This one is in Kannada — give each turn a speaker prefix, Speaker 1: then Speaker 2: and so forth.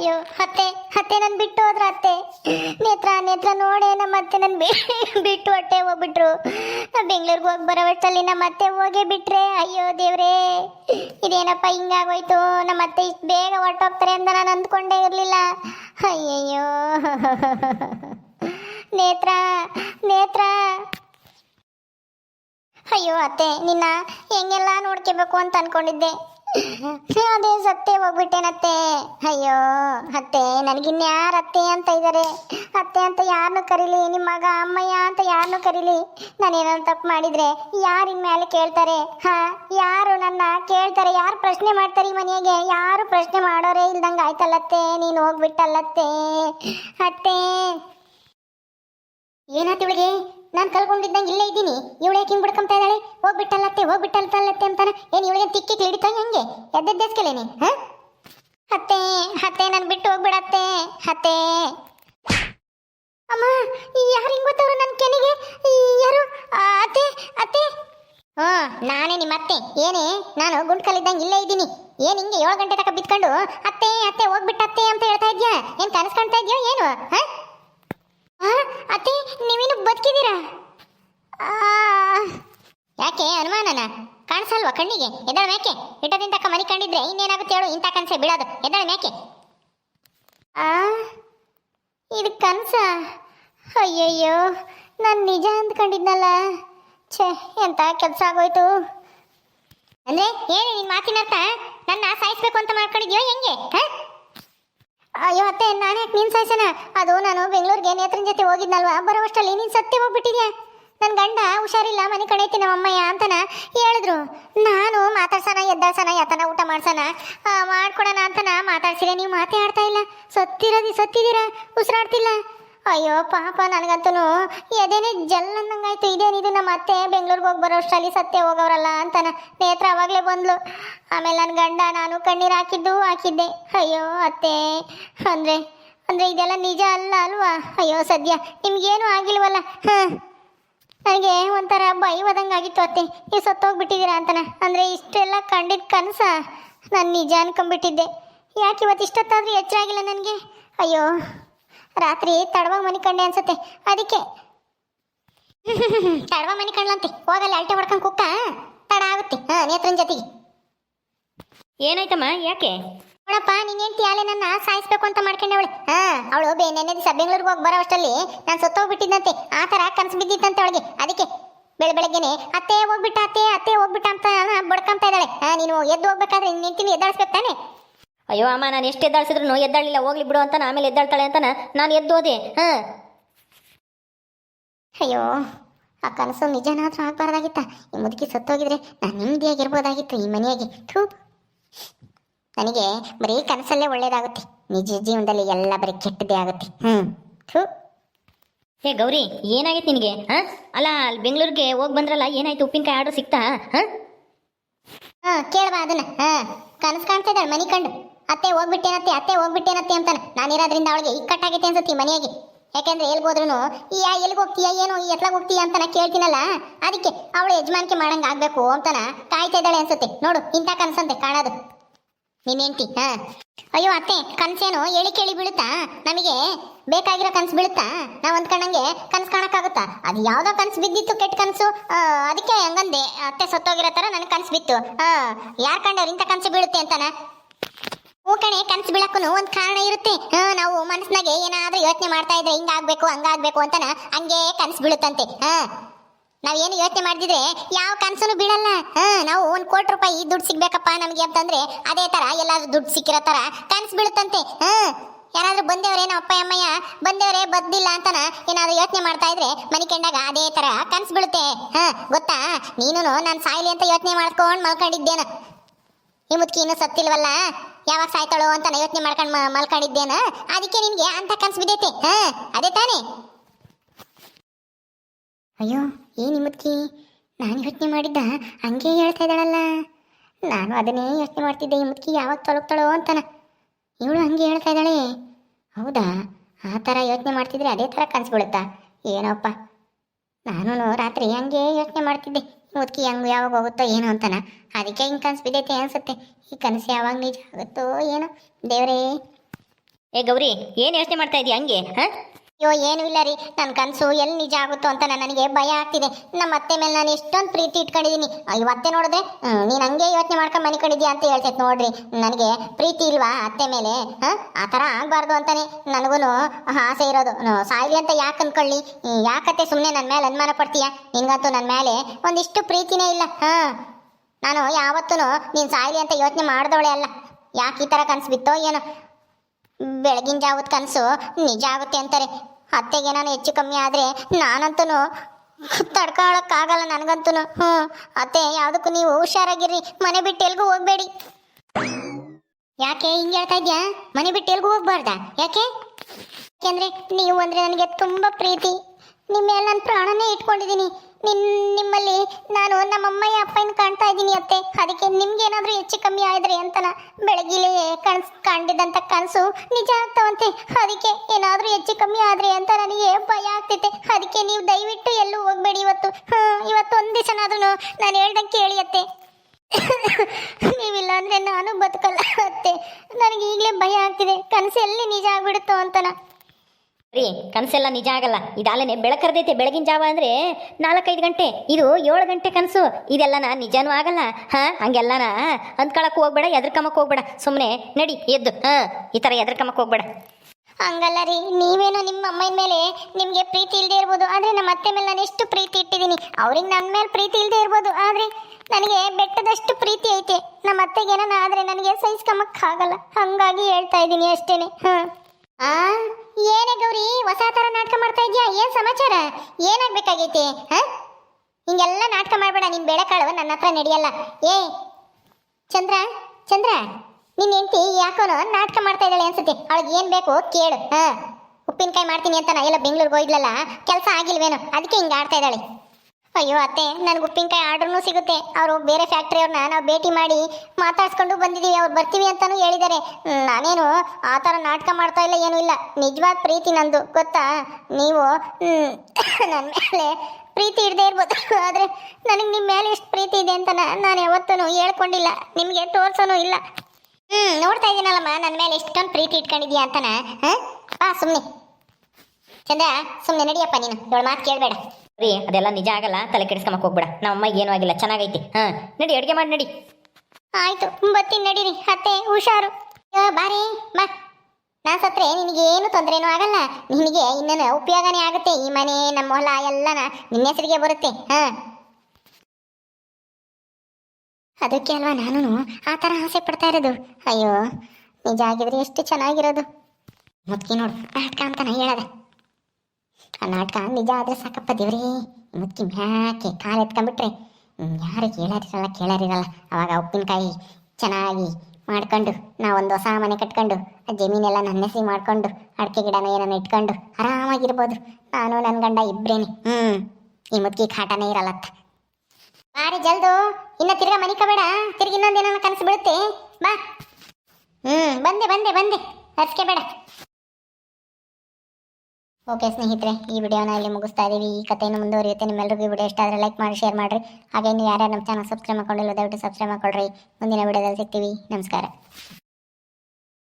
Speaker 1: ಅಯ್ಯೋ, ಅತ್ತೆ ಅತ್ತೆ, ನನ್ ಬಿಟ್ಟು ಹೋದ್ರ ಅತ್ತೆ. ನೇತ್ರ ನೇತ್ರ ನೋಡೆ ನಮ್ಮ ಅತ್ತೆ, ನನ್ ಬಿಟ್ಟು ಹೊಟ್ಟೆ ಹೋಗ್ಬಿಟ್ರು. ಬೆಂಗಳೂರಿಗೆ ಹೋಗಿ ಬರೋವಷ್ಟಲ್ಲಿ ನಮ್ಮ ಅತ್ತೆ ಹೋಗೇ ಬಿಟ್ರೆ, ಅಯ್ಯೋ ದೇವ್ರೇ. ಇದೇನಪ್ಪ ಹಿಂಗಾಗೋಯ್ತು? ನಮ್ಮ ಅತ್ತೆ ಇಷ್ಟು ಬೇಗ ಹೊರಟೋಗ್ತಾರೆ ಅಂತ ನಾನು ಅಂದ್ಕೊಂಡೇ ಇರಲಿಲ್ಲ. ಅಯ್ಯಯ್ಯೋ. ನೇತ್ರ ನೇತ್ರ. ಅಯ್ಯೋ ಅತ್ತೆ, ನಿನ್ನ ಹೆಂಗೆಲ್ಲ ನೋಡ್ಕೋಬೇಕು ಅಂತ ಅನ್ಕೊಂಡಿದ್ದೆ. ಅದೇ ಸತ್ತೆ ಹೋಗ್ಬಿಟ್ಟೇನತ್ತೆ. ಅಯ್ಯೋ, ಅತ್ತೆ ನನಗಿನ್ಯಾರು ಅತ್ತೆ ಅಂತ ಇದ್ದಾರೆ ಅತ್ತೆ ಅಂತ ಯಾರನ್ನೂ ಕರೀಲಿ ನಿಮ್ಮ ಮಗ, ಅಮ್ಮಯ್ಯ ಅಂತ ಯಾರನ್ನು ಕರೀಲಿ. ನಾನೇನೋ ತಪ್ಪು ಮಾಡಿದ್ರೆ ಯಾರು ಇನ್ಮೇಲೆ ಕೇಳ್ತಾರೆ? ಹಾ, ಯಾರು ನನ್ನ ಕೇಳ್ತಾರೆ? ಯಾರು ಪ್ರಶ್ನೆ ಮಾಡ್ತಾರೆ ಈ ಮನೆಗೆ? ಯಾರು ಪ್ರಶ್ನೆ ಮಾಡೋರೇ ಇಲ್ದಂಗೆ ಆಯ್ತಲ್ಲತ್ತೆ? ನೀನು ಹೋಗ್ಬಿಟ್ಟಲ್ಲತ್ತೆ. ಅತ್ತೆ. ಏನಾತಿವಳಿಗೆ ನಾನು ಕಲ್ಕೊಂಡಿದ್ದಂಗೆ ಇಲ್ಲೇ ಇದ್ದೀನಿ. ಇವಳು ಯಾಕೆ ಹಿಂಗೆ ಬಿಡ್ಕೊಂತ ಇದ್ದಾಳೆ? ಹೋಗ್ಬಿಟ್ಟಲ್ಲತ್ತೆ ಹೋಗ್ಬಿಟ್ಟಲ್ಲತ್ತೆ ಅಂತಾನೆ. ಏನು ಇವಳಿಗೆ ತಿಕ್ಕಿ ಕ್ಲಿಡಿತಂಗೆ ಹೆಂಗೆ? ಎದ್ದೆದ್ದೇಸ್ಕಲೇನಿ, ಹಾಂ? ಅತ್ತೆ ಅತ್ತೆ, ನಾನು ಬಿಟ್ಟು ಹೋಗ್ಬಿಡತ್ತೆ ಅತ್ತೆ ಅಮ್ಮ, ಯಾರು ಹಿಂಗ್ ಗೊತ್ತವ್ರು ನನ್ನ ಕೆನಿಗೆ? ಯಾರು? ಅತ್ತೆ ಅತ್ತೆ. ಹ್ಞೂ, ನಾನೇ ನಿಮ್ಮ ಅತ್ತೆ. ಏನೇ, ನಾನು ಗುಂಡ್ಕಲ್ಲಿದ್ದಂಗೆ ಇಲ್ಲೇ ಇದ್ದೀನಿ. ಏನು ಹಿಂಗೆ ಏಳು ಗಂಟೆ ತನಕ ಬಿತ್ಕೊಂಡು, ಅತ್ತೆ ಅತ್ತೆ, ಹೋಗ್ಬಿಟ್ಟತ್ತೆ ಅಂತ ಹೇಳ್ತಾ ಇದ್ಯಾ? ಏನು ಕನಸು ಕಾಣ್ತಾ ಇದೆಯೋ, ಏನು, ಹಾಂ? ಅತ್ತೆ ನೀವೇನು ಬದುಕಿದ್ದೀರಾ? ಯಾಕೆ, ಅನುಮಾನನ? ಕಾಣಿಸಲ್ವಾ ಕಣ್ಣಿಗೆ? ಎದಳ ಮೇಕೆ? ಇಟ್ಟದಿಂದ ಮನೆ ಕಂಡಿದ್ರೆ ಇನ್ನೇನಾಗುತ್ತೆ ಹೇಳು? ಇಂಥ ಕನಸೆ ಬಿಡೋದು ಎದಳ ಮೇಕೆ? ಇದು ಕನಸ? ಅಯ್ಯಯ್ಯೋ, ನಾನು ನಿಜ ಅಂದ್ಕೊಂಡಿದ್ನಲ್ಲ. ಛೇ, ಎಂತ ಕೆಲಸ ಆಗೋಯ್ತು? ಅಂದ್ರೆ ಏನು ನಿನ್ ಮಾತಿನ ಅರ್ಥ ನನ್ನ ಸಾಯಿಸ್ಬೇಕು ಅಂತ ಮಾಡ್ಕೊಂಡಿದ್ಯೋ ಹೆಂಗೆ, ಹಾ? ಅಯ್ಯೋ ಅತ್ತೆ ನಾನು ಯಾಕೆ ನೀನು ಸಾಯ್ಸನ ಅದು ನಾನು ಬೆಂಗಳೂರಿಗೆ ನೇತ್ರನ ಜೊತೆ ಹೋಗಿದ್ನಲ್ವಾ? ಬರೋವಷ್ಟಲ್ಲಿ ನೀನು ಸತ್ಯ ಹೋಗ್ಬಿಟ್ಟಿದ್ಯಾ? ನನ್ನ ಗಂಡ ಹುಷಾರಿಲ್ಲ, ಮನೆ ಕಡೆ ನಮ್ಮಮ್ಮಯ್ಯ ಅಂತನ ಹೇಳಿದ್ರು. ನಾನು ಮಾತಾಡ್ಸೋಣ ಎದ್ದಾಡ್ಸೋಣ ಯಾತನ ಊಟ ಮಾಡ್ಸೋಣ ಮಾಡ್ಕೊಡೋಣ ಅಂತನ ಮಾತಾಡ್ಸಿದ್ರೆ ನೀವು ಮಾತೇ ಆಡ್ತಾ ಇಲ್ಲ. ಸತ್ತಿರೋದಿ, ಸತ್ತಿದ್ದೀರಾ? ಉಸಿರಾಡ್ತಿಲ್ಲ. ಅಯ್ಯೋ, ಪಾಪ ನನಗಂತೂ ಎದೇನೇ ಜಲ್ ಅನ್ನಂಗಾಯ್ತು. ಇದೇನಿದು ನಮ್ಮ ಅತ್ತೆ ಬೆಂಗಳೂರಿಗೆ ಹೋಗಿ ಬರೋ ಅಷ್ಟರಲ್ಲಿ ಸತ್ಯ ಹೋಗೋರಲ್ಲ ಅಂತನ. ನೇತ್ರ ಅವಾಗಲೇ ಬಂದ್ಲು. ಆಮೇಲೆ ನನ್ನ ಗಂಡ ನಾನು ಕಣ್ಣೀರು ಹಾಕಿದ್ದು, ಹಾಕಿದ್ದೆ. ಅಯ್ಯೋ, ಅತ್ತೆ. ಅಂದರೆ ಅಂದರೆ ಇದೆಲ್ಲ ನಿಜ ಅಲ್ಲ ಅಲ್ವಾ? ಅಯ್ಯೋ, ಸದ್ಯ. ನಿಮ್ಗೇನು ಆಗಿಲ್ವಲ್ಲ? ಹಾಂ. ನನಗೆ ಒಂಥರ ಭಯ ಆಗಿತ್ತು ಅತ್ತೆ. ನೀವು ಸತ್ತೋಗ್ಬಿಟ್ಟಿದ್ದೀರಾ ಅಂತನ. ಅಂದರೆ ಇಷ್ಟೆಲ್ಲ ಕಂಡಿದ್ದ ಕನಸ? ನಾನು ನಿಜ ಅನ್ಕೊಂಡ್ಬಿಟ್ಟಿದ್ದೆ ಯಾಕೆ ಇವತ್ತು ಇಷ್ಟೊತ್ತಾದರೂ ಹೆಚ್ಚಾಗಿಲ್ಲ ಆಗಿಲ್ಲ ನನಗೆ? ಅಯ್ಯೋ. ರಾತ್ರಿ ತಡವಾಗಿ ಮನೆ ಕಂಡೆ ಅನ್ಸುತ್ತೆ. ಅದಕ್ಕೆ. ತಡವ ಮನೆ ಕಂಡ್ಲಂತೆ. ಹೋಗಲ್ಲ ಅಲ್ಟೆ ಹೊಡ್ಕೊಂಡು ಕುಕ್ಕ. ತಡ ಆಗುತ್ತೆ. ಹಾಂ ನೇತ್ರನ್ ಜೊತೆಗೆ.
Speaker 2: ಏನಾಯ್ತಮ್ಮ ಯಾಕೆ?
Speaker 1: ನೋಡಪ್ಪ ನಿನ್ನ ಹೆಂಡ್ತಿ ಆಲೆ ನನ್ನ ಸಾಯಿಸ್ಬೇಕು ಅಂತ ಮಾಡ್ಕೊಂಡವಳೆ. ಹಾ ಅವಳು ಬೇ ನೆನ್ನೆ ದಿವಸ ಬೆಂಗಳೂರಿಗೆ ಹೋಗಿ ಬರೋ ಅಷ್ಟರಲ್ಲಿ ನಾನು ಸತ್ತೋಗ್ಬಿಟ್ಟಿದ್ದಂತೆ ಆ ಥರ ಕನಸು ಬಿದ್ದಿದ್ದಂತೆ ಅವಳಿಗೆ. ಅದಕ್ಕೆ ಬೆಳ ಬೆಳಗ್ಗೆನೆ ಅತ್ತೆ ಹೋಗ್ಬಿಟ್ಟ ಅತ್ತೆ ಅತ್ತೆ ಹೋಗ್ಬಿಟ್ಟ ಅಂತ ಬಡ್ಕೊಂತ ಇದ್ದಾಳೆ. ಹಾ ನೀನು ಎದ್ದು ಹೋಗ್ಬೇಕಾದ್ರೆ ನಿನ್ನ ಹೆಂಡತಿನ ಎದ್ದಾಡಿಸ್ಬೇಕು ತಾನೆ?
Speaker 2: ಅಯ್ಯೋ ಅಮ್ಮ ನಾನು ಎಷ್ಟು ಎದ್ದಾಳಿಸಿದ್ರು ಎದ್ದಾಳಿಲ್ಲ ಹೋಗ್ಲಿ ಬಿಡು ಅಂತ ಆಮೇಲೆ ಎದ್ದಾಳ್ತಾಳೆ ಅಂತ ನಾನು ಎದ್ದು ಹೋದೆ ಹಾಂ.
Speaker 1: ಅಯ್ಯೋ ಆ ಕನಸು ನಿಜನಾದ್ರೂ ಆಗ್ಬಾರ್ದಾಗಿತ್ತ? ಈ ಮುದುಕಿ ಸತ್ತೋಗಿದ್ರೆ ನಾನು ನೆಮ್ಮದಿಯಾಗಿರ್ಬೋದಾಗಿತ್ತು ಈ ಮನೆಯಾಗಿ. ಥೂ. ನನಗೆ ಬರೀ ಕನಸಲ್ಲೇ ಒಳ್ಳೇದಾಗುತ್ತೆ. ನಿಜ ಜೀವನದಲ್ಲಿ ಎಲ್ಲ ಬರೀ ಕೆಟ್ಟದೇ ಆಗುತ್ತೆ. ಹ್ಞೂ ಥೂ.
Speaker 2: ಏ ಗೌರಿ ಏನಾಗಿತ್ತು ನಿನಗೆ ಹಾಂ? ಅಲ್ಲ ಅಲ್ಲಿ ಬೆಂಗಳೂರಿಗೆ ಹೋಗಿ ಬಂದ್ರಲ್ಲ ಏನಾಯ್ತು? ಉಪ್ಪಿನಕಾಯಿ ಆರ್ಡ್ರ್ ಸಿಕ್ತಾ ಹಾಂ?
Speaker 1: ಹಾಂ ಕೇಳ್ಬಾ ಅದನ್ನ ಹಾಂ. ಕನಸು ಕಾಣ್ತಾ ಇದ್ದಾಳೆ ಮನಿ ಕಂಡು. ಅತ್ತೆ ಹೋಗ್ಬಿಟ್ಟೇನತ್ತೆ ಅತ್ತೆ ಹೋಗ್ಬಿಟ್ಟೇನತ್ತೆ ಅಂತಾನೆ. ನಾನಿರೋದ್ರಿಂದ ಅವಳಿಗೆ ಇಕ್ಕಟ್ಟಾಗೈತೆ ಅನ್ಸುತ್ತೆ ಈ ಮನೆಯಾಗೆ. ಯಾಕಂದ್ರೆ ಎಲ್ಗೋದ್ರೂ ಈ ಎಲ್ಲಿಗೆ ಹೋಗ್ತೀಯಾ, ಏನು ಎತ್ಲಾಗ ಹೋಗ್ತೀಯಾ ಅಂತ ಕೇಳ್ತೀನಲ್ಲ? ಅದಕ್ಕೆ ಅವಳು ಯಜಮಾನಿಕೆ ಮಾಡಂಗ ಆಗ್ಬೇಕು ಅಂತಾನ ಕಾಯ್ತಾ ಇದ್ದಾಳೆ ಅನ್ಸುತ್ತೆ. ನೋಡು, ಇಂಥ ಕನಸಂತೆ ಕಾಣೋದು. ನಿನ್ನ ಹೆಂಡ್ತಿ, ಹಾ. ಅಯ್ಯೋ ಅತ್ತೆ, ಕನಸೇನು ಹೇಳಿ ಕೇಳಿ ಬೀಳುತ್ತಾ? ನಮಗೆ ಬೇಕಾಗಿರೋ ಕನಸು ಬೀಳುತ್ತಾ? ನಾವು ಅಂದ್ಕೊಂಡಂಗೆ ಕನಸು ಕಾಣಕ್ಕಾಗುತ್ತಾ? ಅದು ಯಾವ್ದೋ ಕನಸು ಬಿದ್ದಿತ್ತು, ಕೆಟ್ಟ ಕನಸು. ಅದಕ್ಕೆ ಹಂಗಂದೆ. ಅತ್ತೆ ಸತ್ತೋಗಿರೋ ಥರ ನನಗೆ ಕನಸು ಬಿತ್ತು. ಹಾ ಯಾರು ಕಂಡವ್ರು ಇಂಥ ಕನಸು ಬೀಳುತ್ತೆ ಅಂತಾನ? ಹೂ ಕಣೆ, ಕನ್ಸು ಬೀಳಕ್ಕೂ ಒಂದು ಕಾರಣ ಇರುತ್ತೆ. ನಾವು ಮನಸ್ಸಿನಾಗೆ ಏನಾದ್ರೂ ಯೋಚನೆ ಮಾಡ್ತಾ ಇದ್ರೆ ಹಿಂಗಾಗ್ಬೇಕು, ಹಂಗಾಗ್ಬೇಕು ಅಂತನ ಹಂಗೆ ಕನಸು ಬೀಳುತ್ತಂತೆ. ಹಾ ಏನು ಯೋಚನೆ ಮಾಡಿದ್ರೆ ಯಾವ ಕನಸುನು ಬೀಳಲ್ಲ. ಹಾ, ನಾವು ಒಂದ್ ಕೋಟಿ ರೂಪಾಯಿ ದುಡ್ಡು ಸಿಗ್ಬೇಕಪ್ಪ ನಮ್ಗೆ ಅಂತಂದ್ರೆ ಅದೇ ತರ ಎಲ್ಲಾದ್ರೂ ದುಡ್ಡು ಸಿಕ್ಕಿರೋ ತರ ಕನಸು ಬೀಳುತ್ತಂತೆ. ಹಾ, ಯಾರಾದ್ರೂ ಬಂದೇವ್ರೆ, ನಮ್ಮ ಅಪ್ಪ, ಅಮ್ಮಯ್ಯ ಬಂದೇವ್ರೆ ಬದ್ದಿಲ್ಲ ಅಂತನ ಏನಾದ್ರೂ ಯೋಚನೆ ಮಾಡ್ತಾ ಇದ್ರೆ ಮನೆ ಕಂಡಾಗ ಅದೇ ತರ ಕನಸು ಬೀಳುತ್ತೆ. ಹಾ, ಗೊತ್ತಾ? ನೀನು ನಾನು ಸಾಯ್ಲಿ ಅಂತ ಯೋಚನೆ ಮಾಡ್ಕೊಂಡು ಮಲ್ಕೊಂಡಿದ್ದೇನ. ಈ ಮುದ್ಕಿ ಇನ್ನೂ ಸತ್ತಿಲ್ವಲ್ಲ? ಯಾವಾಗ ಸಾಯ್ತಾಳೋ ಅಂತ ಯೋಚನೆ ಮಾಡ್ಕೊಂಡು ಮಲ್ಕೊಂಡಿದ್ದೇನ? ಅದಕ್ಕೆ ನಿನ್ಗೆ ಅಂತ ಕನ್ಸು ಬಿದ್ದೈತೆ. ಹಾ, ಅದೇ ತಾನೇ. ಅಯ್ಯೋ ಏನು ಮುದ್ಕಿ ನಾನು ಯೋಚನೆ ಮಾಡಿದ್ದ, ಹಂಗೆ ಹೇಳ್ತಾ ಇದ್ದಾಳಲ್ಲ. ನಾನು ಅದನ್ನೇ ಯೋಚನೆ ಮಾಡ್ತಿದ್ದೆ ಈ ಯಾವಾಗ ತೊಲಗ್ತಾಳೋ ಅಂತಾನ. ಇವಳು ಹಂಗೆ ಹೇಳ್ತಾ ಇದ್ದಾಳೆ. ಹೌದಾ? ಆ ಥರ ಯೋಚನೆ ಮಾಡ್ತಿದ್ರೆ ಅದೇ ಥರ ಕನಸು ಬೀಳುತ್ತಾ ಏನೋಪ್ಪ. ನಾನು ರಾತ್ರಿ ಹಂಗೆ ಯೋಚನೆ ಮಾಡ್ತಿದ್ದೆ. ಮುದ್ಕಿ ಹೆಂಗೆ ಯಾವಾಗ ಹೋಗುತ್ತೋ ಏನೋ ಅಂತಾನ. ಅದಕ್ಕೆ ಹಿಂಗೆ ಕನಸು ಬಿದ್ದೈತೆ ಅನ್ಸುತ್ತೆ. ಈ ಕನಸು ಯಾವಾಗ ನಿಜ ಆಗುತ್ತೋ ಏನೋ. ದೇವರೇ.
Speaker 2: ಏ ಗೌರಿ, ಏನು ಯೋಚನೆ ಮಾಡ್ತಾ ಇದೀಯ ಹಂಗೆ, ಹಾ?
Speaker 1: ಅಯ್ಯೋ, ಏನೂ ಇಲ್ಲ ರೀ. ನನ್ನ ಕನಸು ಎಲ್ಲಿ ನಿಜ ಆಗುತ್ತೋ ಅಂತ ನಾನು- ನನಗೆ ಭಯ ಆಗ್ತಿದೆ. ನಮ್ಮ ಅತ್ತೆ ಮೇಲೆ ನಾನು ಎಷ್ಟೊಂದು ಪ್ರೀತಿ ಇಟ್ಕೊಂಡಿದ್ದೀನಿ ಇವತ್ತೆ ನೋಡಿದ್ರೆ ನೀನು ಹಂಗೆ ಯೋಚನೆ ಮಾಡ್ಕೊಂಡು ಮನಿಕೊಂಡಿದ್ಯಾ ಅಂತ ಹೇಳ್ತೈತೆ ನೋಡ್ರಿ. ನನಗೆ ಪ್ರೀತಿ ಇಲ್ವಾ ಅತ್ತೆ ಮೇಲೆ ಆ ಥರ ಆಗಬಾರ್ದು ಅಂತಾನೆ ನನಗೂ ಆಸೆ ಇರೋದು. ಸಾಯಿಲಿ ಅಂತ ಯಾಕೆ ಅಂದ್ಕೊಳ್ಳಿ ಯಾಕತ್ತೆ ಸುಮ್ಮನೆ ನನ್ನ ಮೇಲೆ ಅನುಮಾನ ಪಡ್ತೀಯ? ನಿನ್ಗಂತೂ ನನ್ನ ಮೇಲೆ ಒಂದಿಷ್ಟು ಪ್ರೀತಿನೇ ಇಲ್ಲ. ಹಾಂ? ನಾನು ಯಾವತ್ತೂ ನೀನು ಸಾಯ್ಲಿ ಅಂತ ಯೋಚನೆ ಮಾಡ್ದವಳೆ ಅಲ್ಲ. ಯಾಕೆ ಈ ಥರ ಕನಸು ಬಿತ್ತೋ ಏನೋ? ಬೆಳಗಿನ ಜಾವದ ಕನಸು ನಿಜ ಆಗುತ್ತೆ ಅಂತಾರೆ. ಅತ್ತೆಗೆ ನಾನು ಹೆಚ್ಚು ಕಮ್ಮಿ ಆದರೆ ನಾನಂತೂ ತಡ್ಕೊಳಕ್ಕಾಗಲ್ಲ ನನಗಂತೂ ಹ್ಞೂ ಅತ್ತೆ, ಯಾವುದಕ್ಕೂ ನೀವು ಹುಷಾರಾಗಿರ್ರಿ. ಮನೆ ಬಿಟ್ಟು ಎಲ್ಗೂ ಹೋಗ್ಬೇಡಿ. ಯಾಕೆ ಹಿಂಗೆ ಹೇಳ್ತಾ ಇದ್ಯಾ? ಮನೆ ಬಿಟ್ಟು ಎಲ್ಗೂ ಹೋಗ್ಬಾರ್ದಾ? ಯಾಕೆ? ಯಾಕೆಂದ್ರೆ ನೀವು ಅಂದರೆ ನನಗೆ ತುಂಬ ಪ್ರೀತಿ. ನಿಮ್ಮ ಮೇಲೆ ನಾನು ಪ್ರಾಣನೇ ಇಟ್ಕೊಂಡಿದ್ದೀನಿ. ನಿನ್ ನಿಮ್ಮಲ್ಲಿ ನಾನು ನಮ್ಮ ಅಮ್ಮಯ್ಯ ಅಪ್ಪನ ಕಾಣ್ತಾ ಇದ್ದೀನಿ ಅತ್ತೆ. ಅದಕ್ಕೆ ನಿಮ್ಗೆ ಏನಾದರೂ ಹೆಚ್ಚು ಕಮ್ಮಿ ಆದ್ರೆ ಅಂತನ. ಬೆಳಗಿಲೇ ಕನ್ಸ್ ಕಾಣಿದಂತ ಕನಸು ನಿಜ ಆಗ್ತಾವಂತೆ. ಅದಕ್ಕೆ ಏನಾದರೂ ಹೆಚ್ಚು ಕಮ್ಮಿ ಆದ್ರೆ ಅಂತ ನನಗೆ ಭಯ ಆಗ್ತೈತೆ ಅದಕ್ಕೆ ನೀವು ದಯವಿಟ್ಟು ಎಲ್ಲೂ ಹೋಗ್ಬೇಡಿ ಇವತ್ತು. ಹಾಂ ಇವತ್ತು ಒಂದು ದಿವಸನಾದ್ರೂ ನಾನು ಹೇಳ್ದಂಗೆ ಕೇಳಿ ಅತ್ತೆ. ನೀವಿಲ್ಲ ಅಂದ್ರೆ ನಾನು ಬದುಕಲ್ಲ ಅತ್ತೆ. ನನಗೆ ಈಗಲೇ ಭಯ ಆಗ್ತಿದೆ. ಕನಸು ಎಲ್ಲಿ ನಿಜ ಆಗ್ಬಿಡುತ್ತೋ ಅಂತನ.
Speaker 2: ರೀ, ಕನಸೆಲ್ಲ ನಿಜ ಆಗಲ್ಲ. ಇದಾಲೇನೆ ಬೆಳಕರ್ದೈತೆ, ಬೆಳಗಿನ ಜಾವ ಅಂದ್ರೆ ನಾಲ್ಕೈದು ಗಂಟೆ, ಇದು ಏಳು ಗಂಟೆ ಕನಸು. ಇದೆಲ್ಲನ ನಿಜನೂ ಆಗಲ್ಲ. ಹಾ, ಹಂಗೆಲ್ಲನ ಅಂದ್ಕೊಳಕ್ ಹೋಗ್ಬೇಡ, ಎದ್ರಕಮಕ್ ಹೋಗ್ಬೇಡ. ಸುಮ್ಮನೆ ನಡಿ, ಎದ್ದು. ಹಾ, ಈ ಥರ ಎದ್ರಕಮಕ್ ಹೋಗ್ಬೇಡ.
Speaker 1: ಹಂಗಲ್ಲ ರೀ, ನೀವೇನೋ ನಿಮ್ಮ ಅಮ್ಮನ ಮೇಲೆ ನಿಮಗೆ ಪ್ರೀತಿ ಇಲ್ಲದೆ ಇರ್ಬೋದು, ಆದರೆ ನಮ್ಮ ಅತ್ತೆ ಮೇಲೆ ನಾನು ಎಷ್ಟು ಪ್ರೀತಿ ಇಟ್ಟಿದ್ದೀನಿ. ಅವ್ರಿಗೆ ನನ್ನ ಮೇಲೆ ಪ್ರೀತಿ ಇಲ್ಲದೆ ಇರ್ಬೋದು, ಆದರೆ ನನಗೆ ಬೆಟ್ಟದಷ್ಟು ಪ್ರೀತಿ ಐತೆ. ನಮ್ಮ ಅತ್ತೆಗೆ ಏನೋ ಆದರೆ ನನಗೆ ಸಹಿಸ್ಕೊಂಬಕ್ಕಾಗಲ್ಲ ಹಾಗಾಗಿ ಹೇಳ್ತಾ ಇದ್ದೀನಿ ಅಷ್ಟೇನೆ. ಹಾಂ. ಆ? ಏನೇ ಗೌರಿ, ಹೊಸ ಥರ ನಾಟಕ ಮಾಡ್ತಾ ಇದೆಯಾ? ಏನು ಸಮಾಚಾರ? ಏನಾಗಬೇಕಾಗೈತಿ ಹಾಂ ಹಿಂಗೆಲ್ಲ ನಾಟಕ ಮಾಡಬೇಡ ನಿನ್ನ ಬೇಳೆಕಾಳು ನನ್ನ ಹತ್ರ ನಡೆಯಲ್ಲ. ಏ, ಚಂದ್ರ ಚಂದ್ರ ನಿನ್ನ ಹೆಂಡತಿ ಯಾಕೋನೋ ನಾಟಕ ಮಾಡ್ತಾ ಇದ್ದಾಳೆ ಅನ್ಸುತ್ತೆ. ಅವಳಿಗೆ ಏನು ಬೇಕು ಕೇಳು ಹಾಂ ಉಪ್ಪಿನಕಾಯಿ ಮಾಡ್ತೀನಿ ಅಂತ ನಾ ಎಲ್ಲ ಬೆಂಗಳೂರಿಗೆ ಹೋಗಿದ್ಲಲ್ಲ ಕೆಲಸ ಆಗಿಲ್ವೇನೋ? ಅದಕ್ಕೆ ಹಿಂಗೆ ಆಡ್ತಾ ಇದ್ದಾಳೆ. ಅಯ್ಯೋ ಅತ್ತೆ, ನನಗೆ ಉಪ್ಪಿನಕಾಯಿ ಆರ್ಡ್ರೂ ಸಿಗುತ್ತೆ. ಅವರು ಬೇರೆ ಫ್ಯಾಕ್ಟ್ರಿಯವ್ರನ್ನ ನಾವು ಭೇಟಿ ಮಾಡಿ ಮಾತಾಡ್ಸ್ಕೊಂಡು ಬಂದಿದ್ದೀವಿ ಅವ್ರು ಬರ್ತೀವಿ ಅಂತಲೂ ಹೇಳಿದ್ದಾರೆ. ನಾನೇನು ಆ ಥರ ನಾಟಕ ಮಾಡ್ತಾ ಇಲ್ಲ, ಏನೂ ಇಲ್ಲ. ನಿಜವಾದ ಪ್ರೀತಿ ನಂದು, ಗೊತ್ತಾ? ನೀವು ನನ್ನ ಮೇಲೆ ಪ್ರೀತಿ ಇಡದೇ ಇರ್ಬೋದು. ಆದರೆ ನನಗೆ ನಿಮ್ಮ ಮೇಲೆ ಎಷ್ಟು ಪ್ರೀತಿ ಇದೆ ಅಂತ ನಾನು ಯಾವತ್ತೂ ಹೇಳ್ಕೊಂಡಿಲ್ಲ. ನಿಮಗೆ ತೋರ್ಸೋನು ಇಲ್ಲ. ಹ್ಞೂ ನೋಡ್ತಾ ಇದ್ದೀನಲ್ಲಮ್ಮ ನನ್ನ ಮೇಲೆ ಎಷ್ಟೊಂದು ಪ್ರೀತಿ ಇಟ್ಕೊಂಡಿದ್ಯಾ ಅಂತನ, ಹಾಂ? ಬಾ ಸುಮ್ಮನೆ ಚಂದ್ರ ಸುಮ್ಮನೆ ನಡಿಯಪ್ಪ ನೀನು. ದೊಡ್ಡ ಮಾತು ಕೇಳಬೇಡ.
Speaker 2: ರೀ, ಅದೆಲ್ಲ ನಿಜ ಆಗಲ್ಲ, ತಲೆ ಕೆಡಿಸ್ಕೊಂಬಕ್ ಹೋಗ್ಬೇಡ. ನಮ್ಮ ಅಮ್ಮ ಏನೂ ಆಗಿಲ್ಲ, ಚೆನ್ನಾಗೈತಿ. ಹಾ, ನಡಿ, ಅಡುಗೆ ಮಾಡಿ, ನಡಿ.
Speaker 1: ಆಯ್ತು ಬರ್ತೀನಿ ನಡೀರಿ. ಅತ್ತೆ, ಹುಷಾರು. ಬಾರಿ, ಬಾ. ನಾ ಸತ್ರೆ, ನಿನಗೆ ಏನು ತೊಂದರೆನೂ ಆಗಲ್ಲ. ನಿನಗೆ ಇನ್ನೇನು ಉಪಯೋಗನೇ ಆಗುತ್ತೆ. ಈ ಮನೆ, ನಮ್ಮ ಹೊಲ, ಎಲ್ಲನ ನಿನ್ನ ಹೆಸರಿಗೆ ಬರುತ್ತೆ. ಹಾ. ಅದಕ್ಕೆ ಅಲ್ವಾ ನಾನು ಆ ಥರ ಆಸೆ ಪಡ್ತಾ ಇರೋದು? ಅಯ್ಯೋ, ನಿಜ ಆಗಿದ್ರೆ ಎಷ್ಟು ಚೆನ್ನಾಗಿರೋದು. ಮುದ್ಕಿ ನೋಡು, ನಾಟಕ ಅಂತ ನಾ ಹೇಳದ. ಆ ನಾಟಕ ನಿಜ ಆದ್ರೆ ಸಾಕಪ್ಪ ದೇವ್ರೇ. ಮುದ್ಕಿ ಮ್ಯಾಕೆ ಕಾಲು ಎತ್ಕೊಂಡ್ಬಿಟ್ರೆ. ಯಾರು ಕೇಳಾರಿರಲ್ಲ ಕೇಳಾರಿರಲ್ಲ. ಅವಾಗ ಉಪ್ಪಿನಕಾಯಿ ಚೆನ್ನಾಗಿ ಮಾಡ್ಕೊಂಡು, ನಾವು ಒಂದು ಹೊಸ ಮನೆ ಕಟ್ಕೊಂಡು, ಆ ಜಮೀನೆಲ್ಲ ನನ್ನ ಹೆಸರು ಮಾಡ್ಕೊಂಡು, ಅಡಿಕೆ ಗಿಡನ ಏನನ್ನ ಇಟ್ಕೊಂಡು ಆರಾಮಾಗಿರ್ಬೋದು. ನಾನು ನನ್ನ ಗಂಡ ಇಬ್ಬರೇನೆ ಹ್ಮ್, ಈ ಮುದ್ಕಿ ಕಾಟನೇ ಇರಲ್ಲತ್ತ. ಬಾರಿ ಜಲ್ದು. ಇನ್ನ ತಿರ್ಗಾ ಮನಿ ಕಬೇಡ. ತಿರ್ಗಿ ಇನ್ನೊಂದೇನ ಕನಸು ಬೀಳುತ್ತೆ. ಬಾ. ಹ್ಮ್, ಬಂದೆ ಬಂದೆ ಬಂದೆ. ಹಸ್ಕೆ ಬೇಡ. ಓಕೆ ಸ್ನೇಹಿತರೆ, ಈ ವಿಡಿಯೋನ ಇಲ್ಲಿ ಮುಗಿಸ್ತಾ ಇದ್ದೀವಿ ಈ ಕಥೆಯನ್ನು ಮುಂದುವರಿಯುತ್ತೆ. ನಿಮ್ಮೆಲ್ಲರಿಗೂ ಈ ವಿಡಿಯೋ ಇಷ್ಟ ಆದರೆ ಲೈಕ್ ಮಾಡಿ ಶೇರ್ ಮಾಡಿರಿ. ಹಾಗೆ ನೀವು ಯಾರ್ಯಾರು ನಮ್ಮ ಚಾನಲ್ ಸಬ್ಸ್ಕ್ರೈಬ್ ಮಾಡ್ಕೊಂಡಿಲ್ಲ ದಯವಿಟ್ಟು ಸಬ್ಸ್ಕ್ರೈಬ್ ಮಾಡ್ಕೊಳ್ರಿ. ಮುಂದಿನ ವಿಡಿಯೋದಲ್ಲಿ ಸಿಗ್ತೀವಿ. ನಮಸ್ಕಾರ.